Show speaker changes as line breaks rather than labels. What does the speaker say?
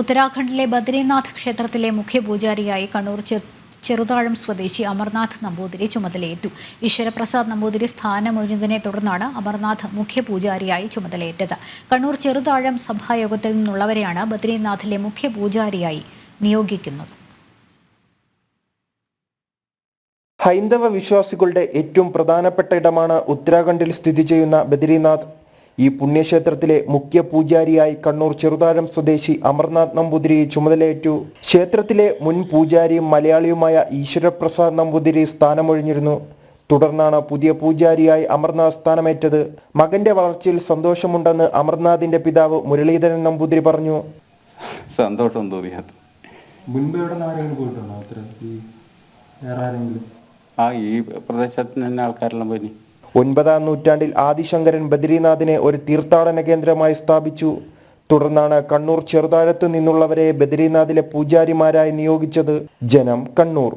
ഉത്തരാഖണ്ഡിലെ ബദ്രീനാഥ് ക്ഷേത്രത്തിലെ മുഖ്യ പൂജാരിയായി കണ്ണൂർ ചെറുതാഴം സ്വദേശി അമർനാഥ് നമ്പൂതിരി ചുമതലയേറ്റു. ഈശ്വരപ്രസാദ് നമ്പൂതിരി സ്ഥാനമൊഴിഞ്ഞതിനെ തുടർന്നാണ് അമർനാഥ് മുഖ്യ പൂജാരിയായി ചുമതലയേറ്റത്. കണ്ണൂർ ചെറുതാഴം സഭായോഗത്തിൽ നിന്നുള്ളവരെയാണ് ബദ്രീനാഥിലെ മുഖ്യ പൂജാരിയായി നിയോഗിക്കുന്നത്.
ഹൈന്ദവ വിശ്വാസികളുടെ ഏറ്റവും പ്രധാനപ്പെട്ട ഇടമാണ് ഉത്തരാഖണ്ഡിൽ സ്ഥിതി ചെയ്യുന്ന ബദ്രീനാഥ് ഈ പുണ്യക്ഷേത്രത്തിലെ മുഖ്യ പൂജാരിയായി കണ്ണൂർ ചെറുതാഴം സ്വദേശി അമർനാഥ് നമ്പൂതിരി ചുമതലയേറ്റു. ക്ഷേത്രത്തിലെ മുൻ പൂജാരിയും മലയാളിയുമായ ഈശ്വരപ്രസാദ് നമ്പൂതിരി സ്ഥാനമൊഴിഞ്ഞിരുന്നു. തുടർന്നാണ് പുതിയ പൂജാരിയായി അമർനാഥ് സ്ഥാനമേറ്റത്. മകന്റെ വളർച്ചയിൽ സന്തോഷമുണ്ടെന്ന് അമർനാഥിന്റെ പിതാവ് മുരളീധരൻ നമ്പൂതിരി പറഞ്ഞു.
സന്തോഷം തോന്നിയത്
മുൻപ് എവിടെ നിന്ന് ആരെങ്കിലും പോയിട്ടുണ്ടോ? അത്ര ഈ വേറെ ആരെങ്കിലും?
ആ ഈ പ്രദേശത്ത് തന്നെ ആൾക്കാരെല്ലാം പോയി.
ഒൻപതാം നൂറ്റാണ്ടിൽ ആദിശങ്കരൻ ബദ്രീനാഥിനെ ഒരു തീർത്ഥാടന കേന്ദ്രമായി സ്ഥാപിച്ചു. തുടർന്നാണ് കണ്ണൂർ ചെറുതാഴത്തു നിന്നുള്ളവരെ ബദ്രീനാഥിലെ പൂജാരിമാരായി നിയോഗിച്ചത് ജനം കണ്ണൂർ.